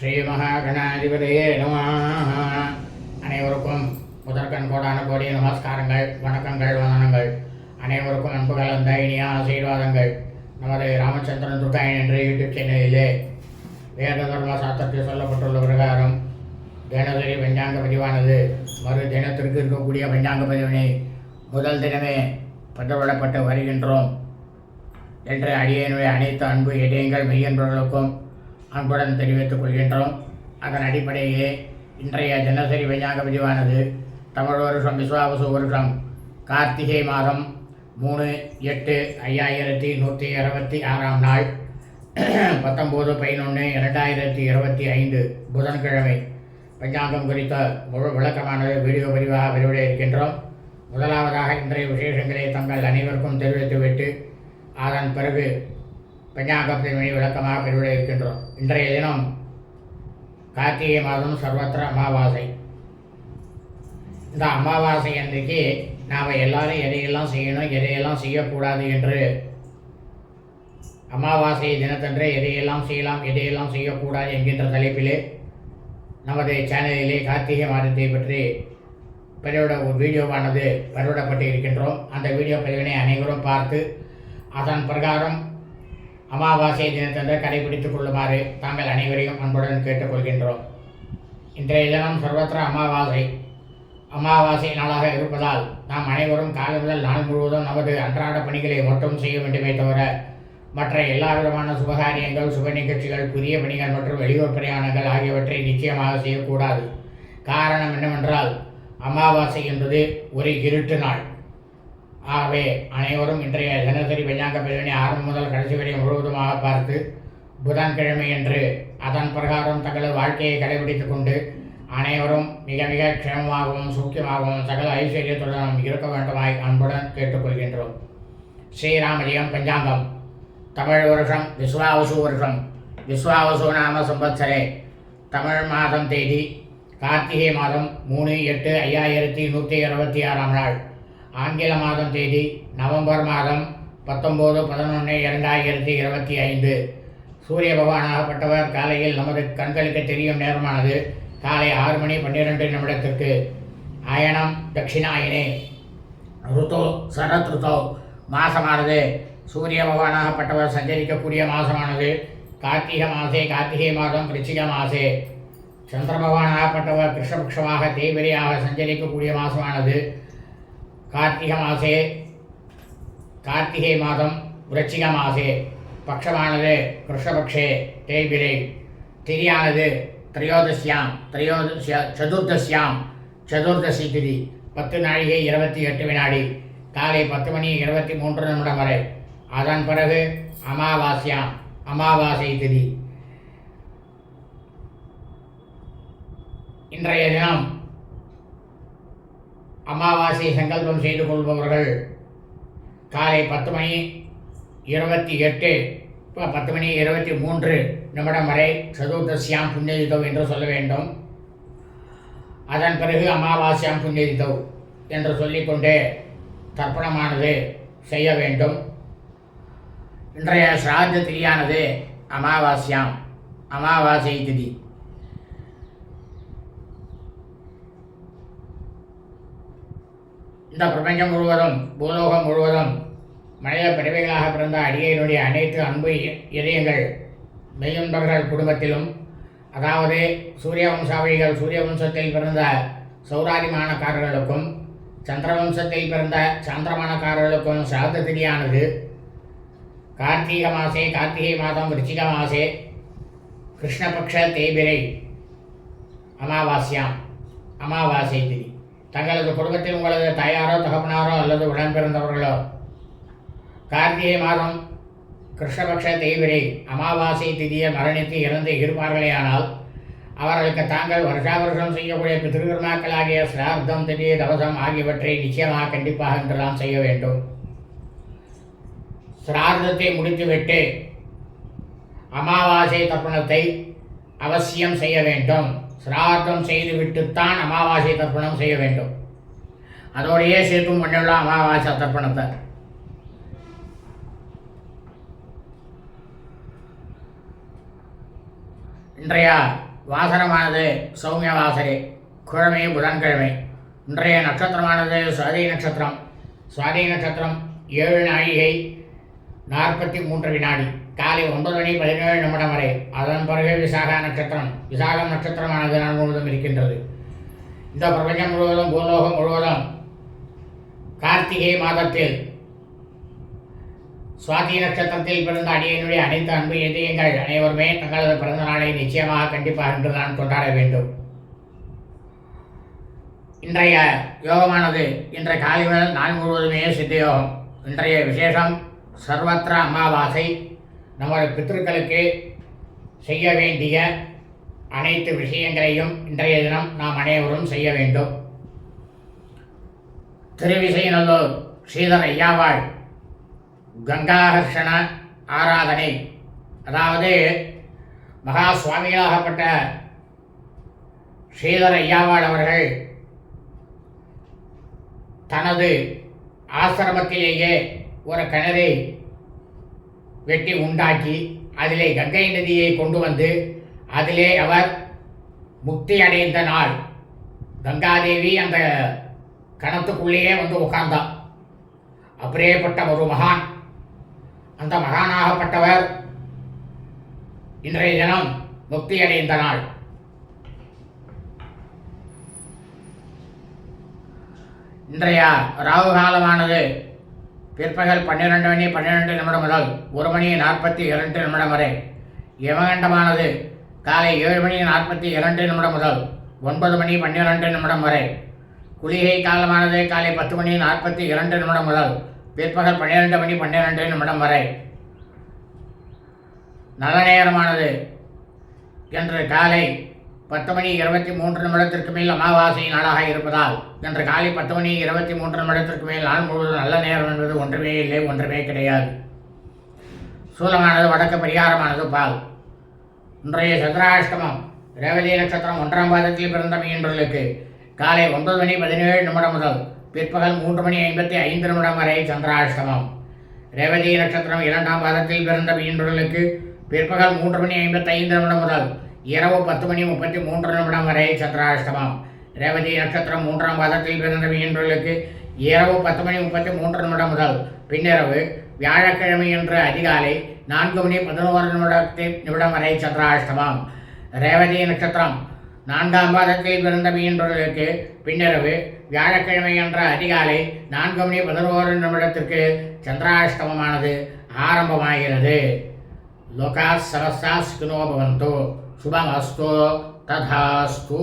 ஸ்ரீ மகாகணாதிபதியே நம. அனைவருக்கும் முதற்கண் கோடான கோடி நமஸ்காரங்கள் வணக்கங்கள் வந்தனங்கள். அனைவருக்கும் அன்பு கலந்த இனிய ஆசீர்வாதங்கள். நமது ராமச்சந்திரன் துர்காயன் என்ற யூடியூப் சேனலிலே வேத தர்ம சாஸ்திரத்தில் சொல்லப்பட்டுள்ள பிரகாரம் தினசரி பஞ்சாங்க பதிவானது. மறு தினத்திற்கு இருக்கக்கூடிய பஞ்சாங்க பதிவினை முதல் தினமே பதிவிடப்பட்டு வருகின்றோம். என்ற அடியனுடைய அனைத்து அன்பு இடையங்கள் மெய்யன்பர்களுக்கும் அன்புடன் தெரிவித்துக் கொள்கின்றோம். அதன் அடிப்படையிலே இன்றைய தினசரி பஞ்சாங்க பதிவானது தமிழ் வருஷம் விஸ்வாவசு வருஷம் கார்த்திகை மாதம் மூணு எட்டு ஐயாயிரத்தி நூற்றி இருபத்தி ஆறாம் நாள். பத்தொம்போது பதினொன்று இரண்டாயிரத்தி இருபத்தி ஐந்து புதன்கிழமை. பஞ்சாங்கம் குறித்த முழு விளக்கமானது வீடியோ பதிவாக வெளியிட இருக்கின்றோம். முதலாவதாக இன்றைய விசேஷங்களை தங்கள் அனைவருக்கும் தெரிவித்துவிட்டு அதன் பிறகு பஞ்சாங்கத்தின் மணி விளக்கமாக பெருவிட இருக்கின்றோம். இன்றைய தினம் கார்த்திகை மாதம் சர்வத்திர அமாவாசை. இந்த அமாவாசை அன்றைக்கு நாம் எல்லாரும் எதையெல்லாம் செய்யணும் எதையெல்லாம் செய்யக்கூடாது என்று அமாவாசை தினத்தன்று எதையெல்லாம் செய்யலாம் எதையெல்லாம் செய்யக்கூடாது என்கின்ற தலைப்பிலே நமது சேனலிலே கார்த்திகை மாதத்தை பற்றி பதிவிட ஒரு வீடியோவானது பதிவிடப்பட்டு இருக்கின்றோம் அந்த வீடியோ பதிவினை அனைவரும் பார்த்து அதன் பிரகாரம் அமாவாசை தினத்தன்று கடைபிடித்துக் கொள்ளுமாறு தாங்கள் அனைவரையும் அன்புடன் கேட்டுக்கொள்கின்றோம். இன்றைய தினம் சர்வத்திர அமாவாசை. அமாவாசை நாளாக இருப்பதால் நாம் அனைவரும் காலை முதல் நாள் முழுவதும் நமது அன்றாட பணிகளை மட்டும் செய்ய வேண்டுமே தவிர மற்ற எல்லா விதமான சுபகாரியங்கள் சுப நிகழ்ச்சிகள் புதிய பணிகள் மற்றும் வெளியூர் பிரயாணங்கள் ஆகியவற்றை நிச்சயமாக செய்யக்கூடாது. காரணம் என்னவென்றால் அமாவாசை என்பது ஒரு இருட்டு நாள். ஆகவே அனைவரும் இன்றைய தினசரி பஞ்சாங்க பிரிவினை ஆரம்பம் முதல் கடைசி வரை முழுவதுமாக பார்த்து புதன்கிழமை என்று அதன் பிரகாரம் தங்களது வாழ்க்கையை கடைபிடித்து கொண்டு அனைவரும் மிக மிக க்ஷேமமாகவும் சூக்கியமாகவும் சகல ஐஸ்வர்யத்துடனும் இருக்க வேண்டுமாய் அன்புடன் கேட்டுக்கொள்கின்றோம். ஸ்ரீராமஜியம் பஞ்சாங்கம். தமிழ் வருஷம் விஸ்வாவசு வருஷம். விஸ்வாவசு நாம சம்பத்சரே. தமிழ் மாதம் தேதி கார்த்திகை மாதம் மூணு எட்டு ஐயாயிரத்தி நூற்றி இருபத்தி ஆறாம் நாள். ஆங்கில மாதம் தேதி நவம்பர் மாதம் பத்தொம்போது பதினொன்று இரண்டாயிரத்தி இருபத்தி ஐந்து. சூரிய பகவானாகப்பட்டவர் காலையில் நமது கண்களுக்கு தெரியும் நேரமானது காலை ஆறு மணி பன்னிரெண்டு நிமிடத்திற்கு. அயனம் தட்சிணாயினே. ருத்தோ சரத் ருத்தோ மாசமானது. சூரிய பகவானாகப்பட்டவர் சஞ்சரிக்கக்கூடிய மாசமானது கார்த்திகை மாசே கார்த்திகை மாதம் ரிச்சிக மாசே. சந்திர பகவானாகப்பட்டவர் கிருஷ்ணபக்ஷமாக தேய்பிரியாக சஞ்சரிக்கக்கூடிய மாதமானது கார்த்திக மாசே கார்த்திகை மாதம் விருச்சிக மாசே பக்ஷமானது கிருஷ்ணபக்ஷே தேய்பிரை. திரியானது திரையோதசியாம் திரையோதசிய சதுர்தசியாம் சதுர்தசி திதி பத்து நாழிகை இருபத்தி எட்டு வினாடி. காலை பத்து மணி இருபத்தி மூன்று நிமிடம் வரை. அதன் பிறகு அமாவாசியாம் அமாவாசை திதி. இன்றைய தினம் அமாவாசை சங்கல்பம் செய்து கொள்பவர்கள். காலை பத்து மணி இருபத்தி எட்டு இப்போ பத்து மணி இருபத்தி மூன்று நிமிடம் வரை சதுர்தசியாம் புண்ணியதிதவ் என்று சொல்ல வேண்டும். அதன் பிறகு அமாவாஸ்யாம் புண்ணியதிதவ் என்று சொல்லிக்கொண்டே தர்ப்பணமானது செய்ய வேண்டும். இன்றைய சிராத்த திதியானது அமாவாஸ்யாம் அமாவாசை திதி. இந்த பிரபஞ்சம் முழுவதும் பூலோகம் முழுவதும் மனித பிறவிகளாக பிறந்த அடியனுடைய அனைத்து அன்பு இதயங்கள் மெய்யன்பர்கள் குடும்பத்திலும் அதாவது சூரிய வம்சாவளிகள் சூரிய வம்சத்தில் பிறந்த சௌராதிமானக்காரர்களுக்கும் சந்திரவம்சத்தில் பிறந்த சாந்திரமானக்காரர்களுக்கும் சாத திதியானது. கார்த்திகை மாசே கார்த்திகை மாதம் விருச்சிக மாசே கிருஷ்ணபக்ஷ தேய்பிரை அமாவாஸ்யாம் அமாவாசை திதி. தங்களது குடும்பத்தில் உங்களது தாயாரோ தகப்பனாரோ அல்லது உடன் பிறந்தவர்களோ கார்த்திகை மாதம் கிருஷ்ணபக்ஷ தேய்பிரை அமாவாசை திதியை மரணித்து இறந்து இருப்பார்களேயானால் அவர்களுக்கு தாங்கள் வருஷா வருஷம் செய்யக்கூடிய பிதிருக்கர்மாக்களாகிய சிரார்த்தம் திடீர் தவசம் ஆகியவற்றை நிச்சயமாக கண்டிப்பாக என்றெல்லாம் செய்ய வேண்டும். சிரார்த்தத்தை முடித்துவிட்டு அமாவாசை தர்ப்பணத்தை அவசியம் செய்ய வேண்டும். சிரார்த்தம் செய்துவிட்டுத்தான் அமாவாசை தர்ப்பணம் செய்ய வேண்டும். அதோடையே சேர்த்தும் பண்ணிடலாம் அமாவாசை தர்ப்பணத்தை. இன்றைய வாசனமானது சௌமிய வாசரே கிழமை புதன்கிழமை. இன்றைய நட்சத்திரமானது சுவாதி நட்சத்திரம். சுவாதி நட்சத்திரம் ஏழு நாழிகை நாற்பத்தி மூன்று வினாடி. காலை ஒன்பது மணி பதினேழு நிமிடம் வரை. அதன் பிறகு விசாகா நட்சத்திரம். விசாகம் நட்சத்திரமானது நாள் முழுவதும் இருக்கின்றது. இந்த பிரபஞ்சம் முழுவதும் பூலோகம் முழுவதும் கார்த்திகை மாதத்தில் சுவாதி நட்சத்திரத்தில் பிறந்த அடியனுடைய அனைத்து அன்பு இதயங்கள் அனைவருமே தங்களது பிறந்த நாளை நிச்சயமாக கண்டிப்பாக என்று நான் கொண்டாட வேண்டும். இன்றைய யோகமானது இன்றைய காலை முதல் நாள் முழுவதுமே சித்த யோகம். இன்றைய விசேஷம் சர்வத்திர அமாவாசை நமது பித்திருக்களுக்கு செய்ய வேண்டிய அனைத்து விஷயங்களையும் இன்றைய தினம் நாம் அனைவரும் செய்ய வேண்டும். திருவிசைநல்லூர் ஸ்ரீதர் ஐயாவாள் கங்காகர்ஷண ஆராதனை அதாவது மகா சுவாமியாகப்பட்ட ஸ்ரீதர் ஐயாவாள் அவர்கள் தனது ஆசிரமத்திலேயே ஒரு கிணறை வெட்டி உண்டாக்கி அதிலே கங்கை நதியை கொண்டு வந்து அதிலே அவர் முக்தி அடைந்த நாள். கங்காதேவி அந்த கணத்துக்குள்ளேயே வந்து உட்கார்ந்தார் அப்படியேப்பட்ட ஒரு மகான். அந்த மகானாகப்பட்டவர் இன்றைய தினம் முக்தி அடைந்த நாள். இன்றைய ராகு காலமானது பிற்பகல் பன்னிரெண்டு மணி பன்னிரெண்டு நிமிடம் முதல் ஒரு மணி நாற்பத்தி இரண்டு நிமிடம் வரை. யமகண்டமானது காலை ஏழு மணி நாற்பத்தி இரண்டு நிமிடம் முதல் ஒன்பது மணி பன்னிரெண்டு நிமிடம் வரை. குளிகை காலமானது காலை பத்து மணி நாற்பத்தி இரண்டு நிமிடம் முதல் பிற்பகல் பன்னிரெண்டு மணி பன்னிரெண்டு நிமிடம் வரை. நல்ல நேரமானது என்று காலை பத்து மணி இருபத்தி மூன்று நிமிடத்திற்கு மேல் அமாவாசை நாளாக இருப்பதால் இன்று காலை பத்து மணி இருபத்தி மூன்று நிமிடத்திற்கு மேல் நாள் முழுவதும் நல்ல நேரம் என்பது ஒன்றுமே இல்லை ஒன்றுமே கிடையாது. சூலமானது வடக்கு பரிகாரமானது பால். இன்றைய சந்திராஷ்டமம் ரேவதி நட்சத்திரம் ஒன்றாம் பாதத்தில் பிறந்த மீன்பர்களுக்கு காலை ஒன்பது மணி பதினேழு நிமிடம் முதல் பிற்பகல் மூன்று மணி ஐம்பத்தி ஐந்து நிமிடம் வரை சந்திராஷ்டமம். ரேவதி நட்சத்திரம் இரண்டாம் பாதத்தில் பிறந்த மீன்பர்களுக்கு பிற்பகல் மூன்று மணி ஐம்பத்தி ஐந்து நிமிடம் முதல் இரவு பத்து மணி முப்பத்தி மூன்று நிமிடம் வரை சந்திராஷ்டமம். ரேவதி நட்சத்திரம் மூன்றாம் பாதத்தில் பிறந்த மீன்களுக்கு இரவு பத்து மணி முப்பத்தி மூன்று நிமிடம் முதல். பின்னிரவு வியாழக்கிழமை என்று அதிகாலை நான்கு மணி பதினோரு நிமிடத்தில் நிமிடம் வரை சந்திராஷ்டமம். ரேவதி நட்சத்திரம் நான்காம் பாதத்தில் பிறந்த மீன்பர்களுக்கு பின்னிரவு வியாழக்கிழமை என்ற அதிகாலை நான்கு மணி பதினோரு நிமிடத்திற்கு சந்திராஷ்டமமானது ஆரம்பமாகிறது. லோகா சமஸ்தா ஸ்கினோ பவந்தோ. शुभमस्तु तथास्तु